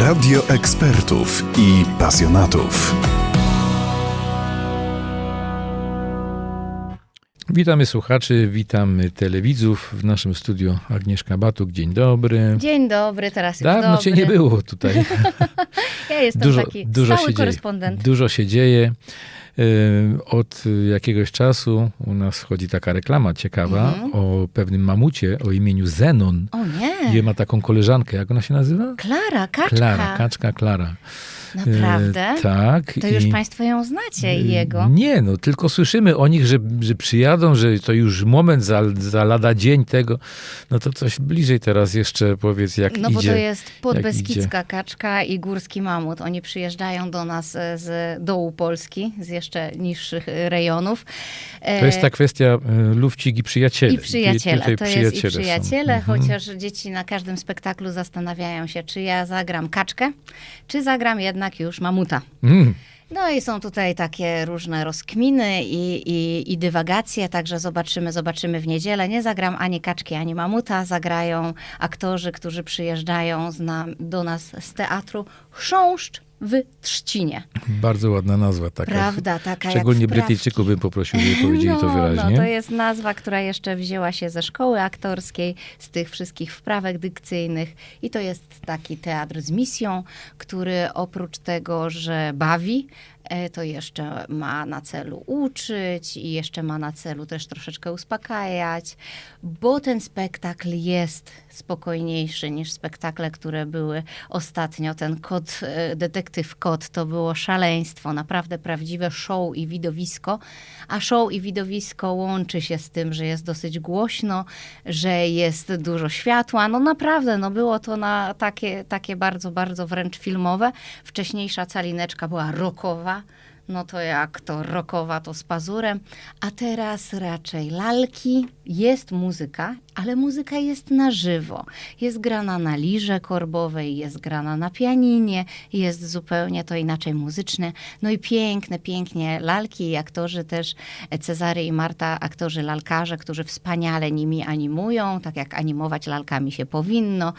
Radio ekspertów i pasjonatów. Witamy słuchaczy, witamy telewidzów w naszym studiu Agnieszka Batuk. Dzień dobry. Dzień dobry, teraz już Dawno dobry. cię nie było tutaj. Ja jestem Dużo, taki dużo stały się dzieje. korespondent. Dużo się dzieje. Yy, Od jakiegoś czasu u nas chodzi taka reklama ciekawa Mhm. o pewnym mamucie o imieniu Zenon. O nie, I ma taką koleżankę, jak ona się nazywa? Klara, kaczka. Klara, kaczka Klara. Naprawdę? E, tak. To już i- państwo ją znacie i jego. Nie, no tylko słyszymy o nich, że, że przyjadą, że to już moment za, za lada dzień tego. No to coś bliżej teraz jeszcze powiedz, jak No idzie. bo to jest podbeskidzka kaczka i górski mamut. Oni przyjeżdżają do nas e, z dołu Polski, z jeszcze niższych e, rejonów. To jest ta kwestia e, lufcik i przyjaciele. I przyjaciele, Tutaj to jest i przyjaciele są. przyjaciele, Mhm. chociaż dzieci na każdym spektaklu zastanawiają się, czy ja zagram kaczkę, czy zagram jednak już mamuta. Mm. No i są tutaj takie różne rozkminy i, i, i dywagacje, także zobaczymy, zobaczymy w niedzielę. Nie zagram ani kaczki, ani mamuta, zagrają aktorzy, którzy przyjeżdżają do nas z teatru Chrząszcz w Trzcinie. Bardzo ładna nazwa taka. Prawda, taka Szczególnie. Brytyjczyków bym poprosił, żeby powiedzieli no, to wyraźnie. No, to jest nazwa, która jeszcze wzięła się ze szkoły aktorskiej, z tych wszystkich wprawek dykcyjnych. I to jest taki teatr z misją, który oprócz tego, że bawi, to jeszcze ma na celu uczyć i jeszcze ma na celu też troszeczkę uspokajać, bo ten spektakl jest spokojniejszy niż spektakle, które były ostatnio. Ten kot, e, detektyw kot, to było szaleństwo, naprawdę prawdziwe show i widowisko, a show i widowisko łączy się z tym, że jest dosyć głośno, że jest dużo światła. No naprawdę, no było to na takie, takie bardzo, bardzo wręcz filmowe. Wcześniejsza calineczka była no to jak to rockowa, to z pazurem. A teraz raczej lalki, jest muzyka, ale muzyka jest na żywo. Jest grana na lirze korbowej, jest grana na pianinie, jest zupełnie to inaczej muzyczne. No i piękne, pięknie lalki i aktorzy też, e, Cezary i Marta, aktorzy lalkarze, którzy wspaniale nimi animują, tak jak animować lalkami się powinno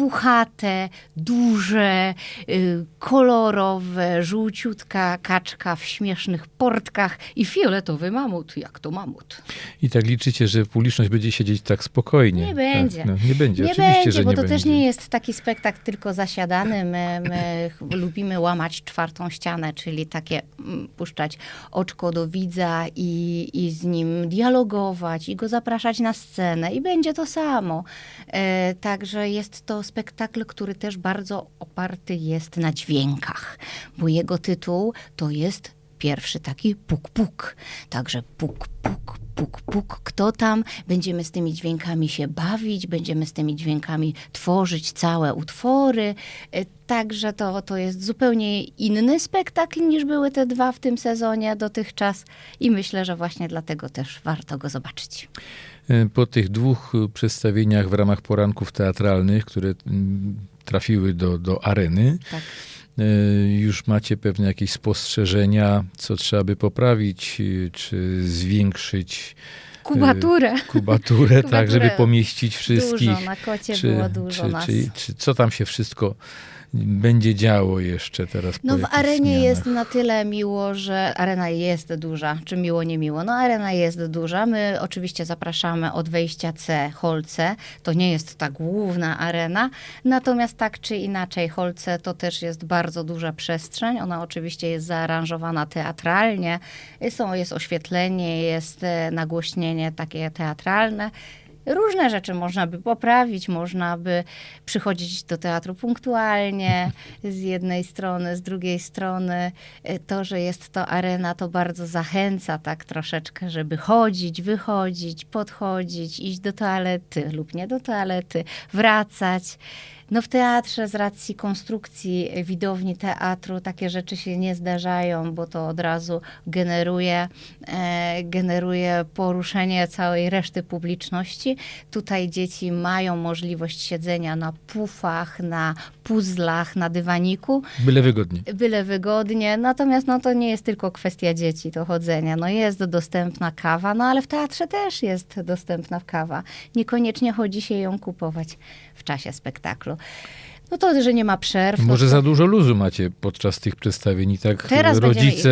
puchate, duże, y, kolorowe, żółciutka kaczka w śmiesznych portkach i fioletowy mamut. Jak to mamut? I tak liczycie, że publiczność będzie siedzieć tak spokojnie. Nie będzie. Tak, no, nie będzie, Nie oczywiście, będzie, że bo nie to będzie. też nie jest taki spektakl tylko zasiadany. My, my lubimy łamać czwartą ścianę, czyli takie mm, puszczać oczko do widza i, i z nim dialogować i go zapraszać na scenę i będzie to samo. E, także jest to spektakl, który też bardzo oparty jest na dźwiękach, bo jego tytuł to jest pierwszy taki puk-puk. Także puk-puk, puk-puk. Kto tam? Będziemy z tymi dźwiękami się bawić, będziemy z tymi dźwiękami tworzyć całe utwory. E, Także to, to jest zupełnie inny spektakl niż były te dwa w tym sezonie dotychczas i myślę, że właśnie dlatego też warto go zobaczyć. E, Po tych dwóch e, przedstawieniach w ramach poranków teatralnych, które mm, trafiły do, do areny, Tak. już macie pewne jakieś spostrzeżenia, co trzeba by poprawić, czy zwiększyć Kubaturę. kubaturę, tak, żeby pomieścić wszystkich. Dużo, na kocie czy, było dużo czy, nas. czy, czy co tam się wszystko będzie działo jeszcze teraz No w arenie zmianach? jest na tyle miło, że arena jest duża, czy miło, nie miło. No arena jest duża. My oczywiście zapraszamy od wejścia C, Holce. To nie jest ta główna arena, natomiast tak czy inaczej Holce to też jest bardzo duża przestrzeń. Ona oczywiście jest zaaranżowana teatralnie. Są, jest oświetlenie, jest e, takie teatralne. Różne rzeczy można by poprawić, można by przychodzić do teatru punktualnie z jednej strony, z drugiej strony e, to, że jest to arena, to bardzo zachęca tak troszeczkę, żeby chodzić, wychodzić, podchodzić, iść do toalety lub nie do toalety, wracać. No w teatrze z racji konstrukcji widowni teatru takie rzeczy się nie zdarzają, bo to od razu generuje, e, generuje poruszenie całej reszty publiczności. Tutaj dzieci mają możliwość siedzenia na pufach, na puzzlach, na dywaniku, Byle wygodnie. byle wygodnie. Natomiast no, to nie jest tylko kwestia dzieci, to chodzenia. No, jest dostępna kawa, no ale w teatrze też jest dostępna kawa. Niekoniecznie chodzi się ją kupować w czasie spektaklu. No to, że nie ma przerw. Może to, za dużo luzu macie podczas tych przedstawień i tak Teraz rodzice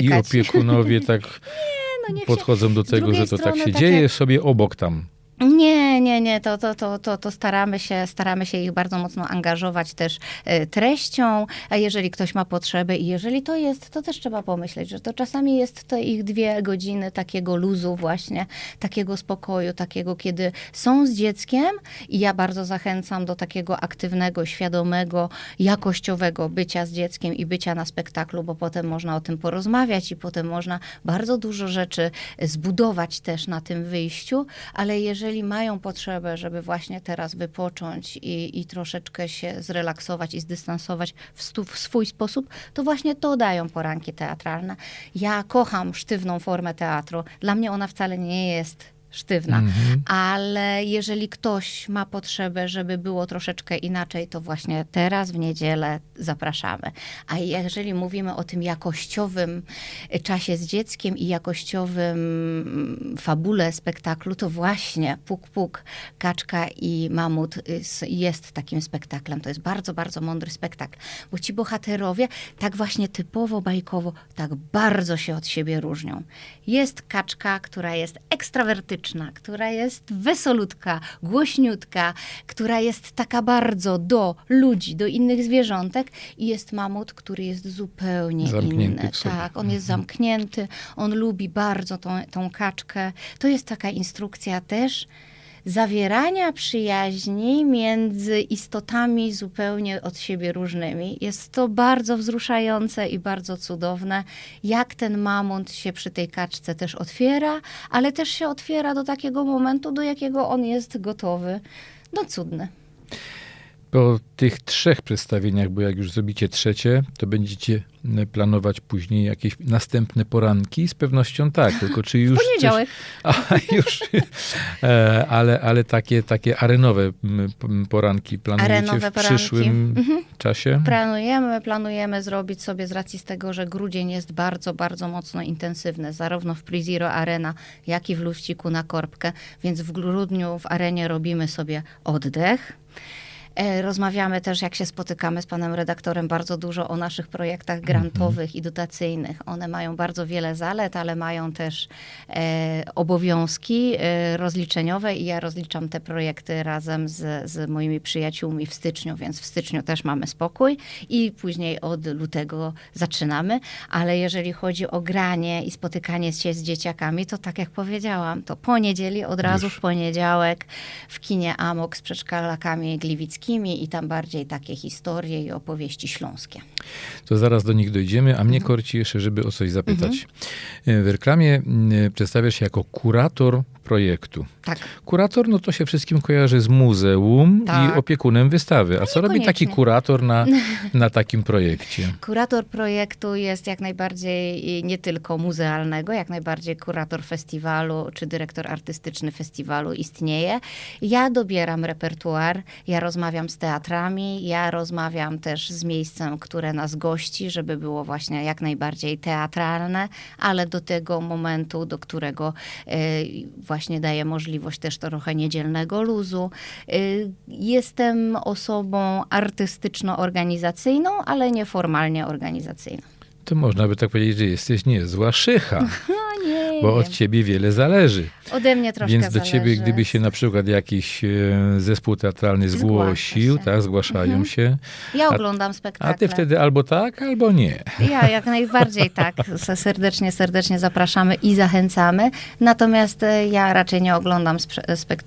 i, i opiekunowie tak no niech się- podchodzą do tego, że to tak strony się tak dzieje jak- sobie obok tam. Nie, nie, nie, to, to, to, to, to staramy, się, staramy się ich bardzo mocno angażować też e, treścią, a jeżeli ktoś ma potrzebę i jeżeli to jest, to też trzeba pomyśleć, że to czasami jest to ich dwie godziny takiego luzu właśnie, takiego spokoju, takiego, kiedy są z dzieckiem. I ja bardzo zachęcam do takiego aktywnego, świadomego, jakościowego bycia z dzieckiem i bycia na spektaklu, bo potem można o tym porozmawiać i potem można bardzo dużo rzeczy zbudować też na tym wyjściu, ale jeżeli mają potrzebę, żeby właśnie teraz wypocząć i, i troszeczkę się zrelaksować i zdystansować w, stu, w swój sposób, to właśnie to dają poranki teatralne. Ja kocham sztywną formę teatru. Dla mnie ona wcale nie jest sztywna, Mhm. ale jeżeli ktoś ma potrzebę, żeby było troszeczkę inaczej, to właśnie teraz w niedzielę zapraszamy. A jeżeli mówimy o tym jakościowym czasie z dzieckiem i jakościowym mm, fabule spektaklu, to właśnie Puk Puk, Kaczka i Mamut jest- jest takim spektaklem. To jest bardzo, bardzo mądry spektakl, bo ci bohaterowie tak właśnie typowo bajkowo, tak bardzo się od siebie różnią. Jest Kaczka, która jest ekstrawertyczna, która jest wesolutka, głośniutka, która jest taka bardzo do ludzi, do innych zwierzątek i jest Mamut, który jest zupełnie Zamknięty inny. Tak, on jest zamknięty, on lubi bardzo tą, tą kaczkę. To jest taka instrukcja też zawierania przyjaźni między istotami zupełnie od siebie różnymi. Jest to bardzo wzruszające i bardzo cudowne, jak ten mamont się przy tej kaczce też otwiera, ale też się otwiera do takiego momentu, do jakiego on jest gotowy. No cudne. Po tych trzech przedstawieniach, bo jak już zrobicie trzecie, to będziecie e, planować później jakieś następne poranki? Z pewnością tak, tylko czy już... Poniedziałek. Coś, a, już, e, ale, ale takie, takie arenowe poranki planujecie Arenowe w poranki. przyszłym czasie? Planujemy, planujemy zrobić sobie z racji z tego, że grudzień jest bardzo, bardzo mocno intensywny, zarówno w Priziro Arena, jak i w Luściku na Korbkę, więc w grudniu w arenie robimy sobie oddech. E, Rozmawiamy też, jak się spotykamy z panem redaktorem, bardzo dużo o naszych projektach grantowych i dotacyjnych. One mają bardzo wiele zalet, ale mają też e, obowiązki e, rozliczeniowe i ja rozliczam te projekty razem z, z moimi przyjaciółmi w styczniu, więc w styczniu też mamy spokój i później od lutego zaczynamy. Ale jeżeli chodzi o granie i spotykanie się z dzieciakami, to tak jak powiedziałam, to po niedzieli od razu w poniedziałek w kinie Amok z przedszkolakami i tam bardziej takie historie i opowieści śląskie. To zaraz do nich dojdziemy, a Mhm. mnie korci jeszcze, żeby o coś zapytać. E, W reklamie m, przedstawiasz się jako kurator projektu. Tak. Kurator, no to się wszystkim kojarzy z muzeum Tak. i opiekunem wystawy. A co robi taki kurator na, na takim projekcie? Kurator projektu jest jak najbardziej nie tylko muzealnego, jak najbardziej kurator festiwalu czy dyrektor artystyczny festiwalu istnieje. Ja dobieram repertuar, ja rozmawiam z teatrami, ja rozmawiam też z miejscem, które nas gości, żeby było właśnie jak najbardziej teatralne, ale do tego momentu, do którego e, właśnie daje możliwość też trochę niedzielnego luzu. E, Jestem osobą artystyczno-organizacyjną, ale nieformalnie organizacyjną. To można by tak powiedzieć, że jesteś niezła szycha, nie bo od wiem. ciebie wiele zależy. Ode mnie troszkę Więc do zależy. ciebie, gdyby się na przykład jakiś e, zespół teatralny zgłosił, tak, zgłaszają Mhm. się, Ja oglądam spektakle. a ty wtedy albo tak, albo nie. Ja jak najbardziej tak. Se- Serdecznie, serdecznie zapraszamy i zachęcamy. Natomiast e, ja raczej nie oglądam,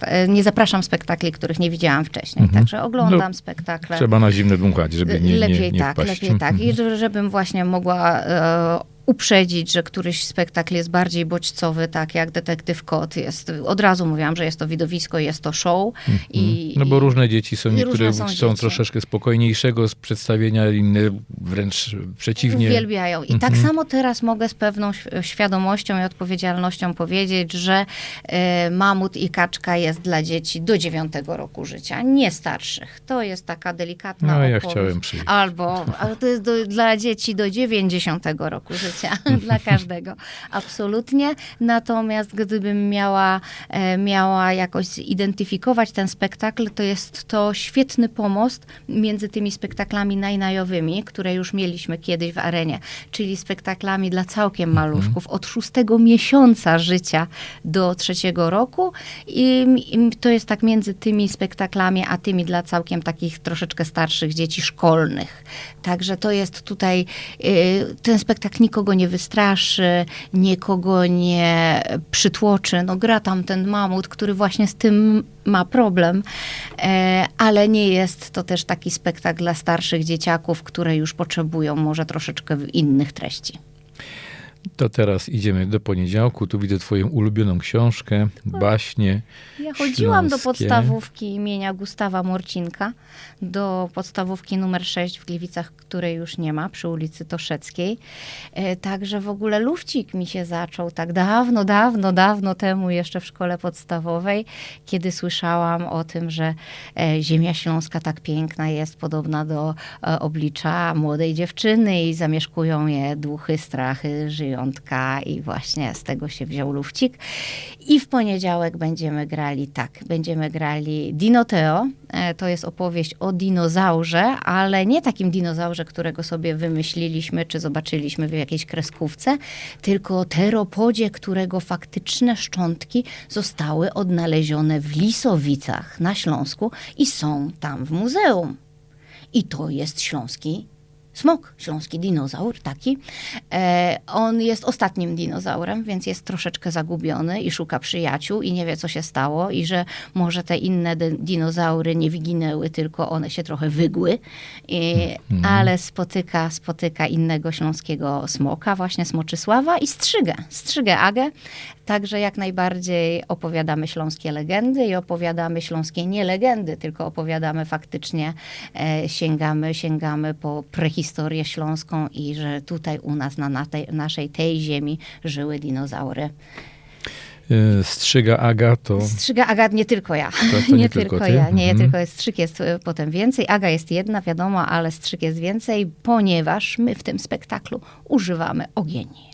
e, nie zapraszam spektakli, których nie widziałam wcześniej. Mhm. Także oglądam No, spektakle. Trzeba na zimne dmuchać, żeby nie, lepiej nie, nie tak, wpaść. lepiej tak. I Mhm. że- żebym właśnie mogła e, uprzedzić, że któryś spektakl jest bardziej bodźcowy, tak jak Detektyw Kot jest. Od razu mówiłam, że jest to widowisko, jest to show. I, No bo różne dzieci są, niektóre są chcą dzieci. troszeczkę spokojniejszego z przedstawienia, inne wręcz przeciwnie. Uwielbiają. I tak samo teraz mogę z pewną świ- świadomością i odpowiedzialnością powiedzieć, że e, mamut i kaczka jest dla dzieci do dziewiątego roku życia, nie starszych. To jest taka delikatna No ja opowieść. chciałem przyjść. Albo ale to jest do, dla dzieci do 90 roku życia. Życia dla każdego. Absolutnie. Natomiast gdybym miała, e, miała jakoś zidentyfikować ten spektakl, to jest to świetny pomost między tymi spektaklami najnajowymi, które już mieliśmy kiedyś w arenie, czyli spektaklami dla całkiem maluszków od szóstego miesiąca życia do trzeciego roku. I, I to jest tak między tymi spektaklami, a tymi dla całkiem takich troszeczkę starszych dzieci szkolnych. Także to jest tutaj, y, ten spektakl nikogo nie wystraszy, nikogo nie przytłoczy. No gra tam ten mamut, który właśnie z tym ma problem, e, ale nie jest to też taki spektakl dla starszych dzieciaków, które już potrzebują może troszeczkę innych treści. To teraz idziemy do poniedziałku. Tu widzę twoją ulubioną książkę, baśnie. Ja chodziłam do śląskie. podstawówki imienia Gustawa Morcinka, do podstawówki numer 6 w Gliwicach, której już nie ma, przy ulicy Toszeckiej. E, Także w ogóle lufcik mi się zaczął tak dawno, dawno, dawno temu, jeszcze w szkole podstawowej, kiedy słyszałam o tym, że e, ziemia śląska tak piękna jest, podobna do e, oblicza młodej dziewczyny i zamieszkują je duchy, strachy, i właśnie z tego się wziął lufcik. I w poniedziałek będziemy grali tak, będziemy grali Dinoteo. E, To jest opowieść o dinozaurze, ale nie takim dinozaurze, którego sobie wymyśliliśmy czy zobaczyliśmy w jakiejś kreskówce, tylko teropodzie, którego faktyczne szczątki zostały odnalezione w Lisowicach na Śląsku i są tam w muzeum. I to jest śląski smok, śląski dinozaur, taki. E, on jest ostatnim dinozaurem, więc jest troszeczkę zagubiony i szuka przyjaciół i nie wie, co się stało i że może te inne dinozaury nie wyginęły, tylko one się trochę wygły, I, ale spotyka, spotyka innego śląskiego smoka, właśnie Smoczysława i strzygę, strzygę Agę. Także jak najbardziej opowiadamy śląskie legendy i opowiadamy śląskie nie legendy, tylko opowiadamy faktycznie, e, sięgamy, sięgamy po prehistorię śląską i że tutaj u nas na, na tej, naszej tej ziemi żyły dinozaury. E, Strzyga Aga to... Strzyga Aga nie tylko ja. To- to nie tylko ty? ja. Nie, Mhm. tylko jest strzyk jest e, potem więcej. Aga jest jedna, wiadomo, ale strzyk jest więcej, ponieważ my w tym spektaklu używamy ogieni.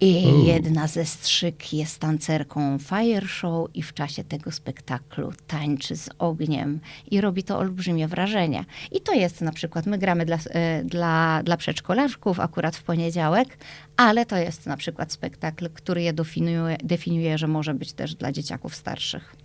I U. jedna ze strzyk jest tancerką fire show i w czasie tego spektaklu tańczy z ogniem i robi to olbrzymie wrażenie. I to jest na przykład, my gramy dla, e, dla, dla przedszkolaczków akurat w poniedziałek, ale to jest na przykład spektakl, który je definiuje, definiuje że może być też dla dzieciaków starszych.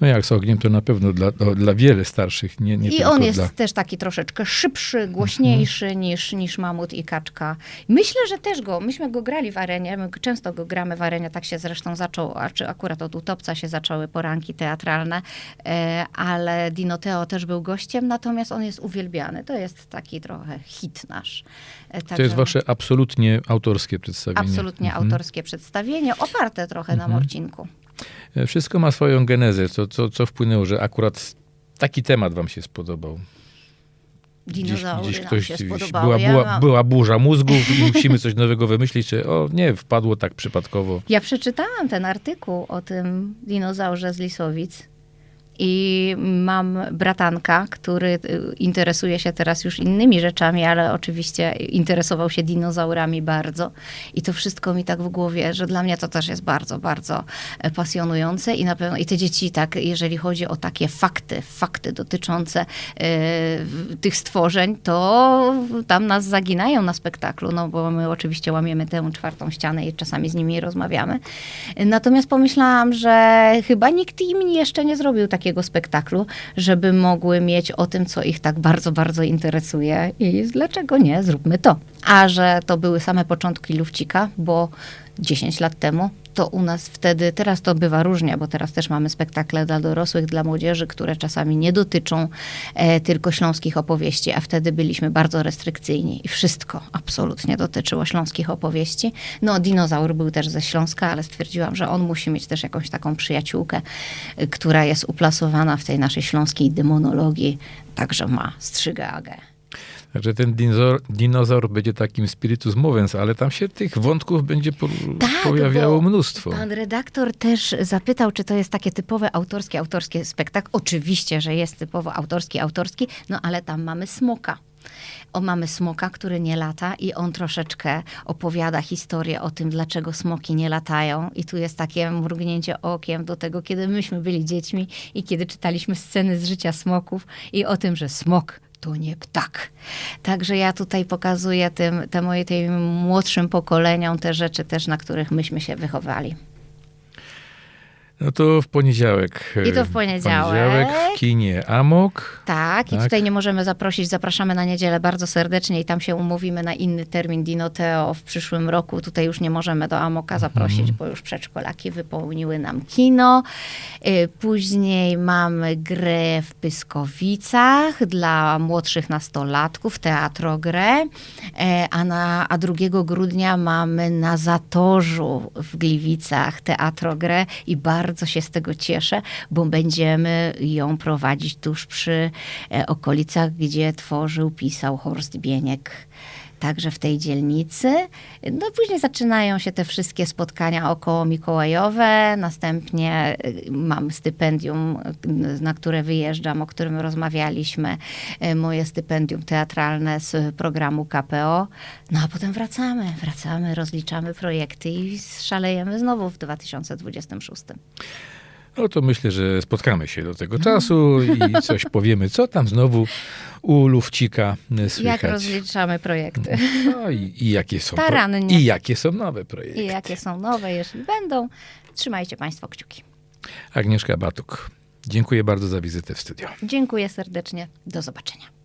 No jak z ogniem, to na pewno dla, do, dla wiele starszych, nie, nie I on jest dla... też taki troszeczkę szybszy, głośniejszy niż, niż Mamut i Kaczka. Myślę, że też go, myśmy go grali w arenie, my często go gramy w arenie, tak się zresztą zaczął, a czy akurat od Utopca się zaczęły poranki teatralne, e, ale Dinoteo też był gościem, natomiast on jest uwielbiany. To jest taki trochę hit nasz. E, To także jest wasze absolutnie autorskie przedstawienie. Absolutnie Mhm. autorskie przedstawienie, oparte trochę na Morcinku. E, Wszystko ma swoją genezę. Co, co, co wpłynęło, że akurat taki temat wam się spodobał? Dinozaury nam się gdzieś- spodobały. była, była, była burza mózgów i musimy coś nowego wymyślić, czy o nie, wpadło tak przypadkowo. Ja przeczytałam ten artykuł o tym dinozaurze z Lisowic. I mam bratanka, który y, interesuje się teraz już innymi rzeczami, ale oczywiście interesował się dinozaurami bardzo. I to wszystko mi tak w głowie, że dla mnie to też jest bardzo, bardzo e, pasjonujące. I na pewno, i te dzieci, tak, jeżeli chodzi o takie fakty, fakty dotyczące w- tych stworzeń, to tam nas zaginają na spektaklu, no bo my oczywiście łamiemy tę czwartą ścianę i czasami z nimi rozmawiamy. Natomiast pomyślałam, że chyba nikt im jeszcze nie zrobił takiego spektaklu, żeby mogły mieć o tym, co ich tak bardzo, bardzo interesuje i dlaczego nie, zróbmy to. A że to były same początki Lufcika, bo 10 lat temu to u nas wtedy, teraz to bywa różnie, bo teraz też mamy spektakle dla dorosłych, dla młodzieży, które czasami nie dotyczą e, tylko śląskich opowieści, a wtedy byliśmy bardzo restrykcyjni i wszystko absolutnie dotyczyło śląskich opowieści. No, dinozaur był też ze Śląska, ale stwierdziłam, że on musi mieć też jakąś taką przyjaciółkę, y, która jest uplasowana w tej naszej śląskiej demonologii, także ma strzygę Agę. Także ten dinozaur, dinozaur będzie takim spiritus movens, ale tam się tych wątków będzie po, Tak, pojawiało mnóstwo. Pan redaktor też zapytał, czy to jest takie typowe autorskie, autorskie spektakl. Oczywiście, że jest typowo autorski, autorski, no ale tam mamy smoka. O, mamy smoka, który nie lata i on troszeczkę opowiada historię o tym, dlaczego smoki nie latają. I tu jest takie mrugnięcie okiem do tego, kiedy myśmy byli dziećmi i kiedy czytaliśmy sceny z życia smoków i o tym, że smok to nie ptak. Także ja tutaj pokazuję tym, te moje, tym młodszym pokoleniom te rzeczy też, na których myśmy się wychowali. No to w poniedziałek. I to w poniedziałek. w kinie Amok. Tak, i Tak. tutaj nie możemy zaprosić, zapraszamy na niedzielę bardzo serdecznie i tam się umówimy na inny termin Dinoteo w przyszłym roku. Tutaj już nie możemy do Amoka zaprosić, bo już przedszkolaki wypełniły nam kino. Y, Później mamy grę w Pyskowicach dla młodszych nastolatków, teatrogrę, E, a, na, a 2 grudnia mamy na Zatorzu w Gliwicach teatrogrę i bardzo się z tego cieszę, bo będziemy ją prowadzić tuż przy e, okolicach, gdzie tworzył, pisał Horst Bieniek. Także w tej dzielnicy. No później zaczynają się te wszystkie spotkania około Mikołajowe. Następnie y, mam stypendium, y, na które wyjeżdżam, o którym rozmawialiśmy. Y, Moje stypendium teatralne z programu KPO. No a potem wracamy, wracamy, rozliczamy projekty i szalejemy znowu w 2026. No to myślę, że spotkamy się do tego czasu i coś powiemy, co tam znowu u Lufcika e, słychać. Jak rozliczamy projekty No i, i jakie są Starannie. I jakie są nowe projekty. i jakie są nowe, jeśli będą. Trzymajcie Państwo kciuki. Agnieszka Batuk. Dziękuję bardzo za wizytę w studio. Dziękuję serdecznie. Do zobaczenia.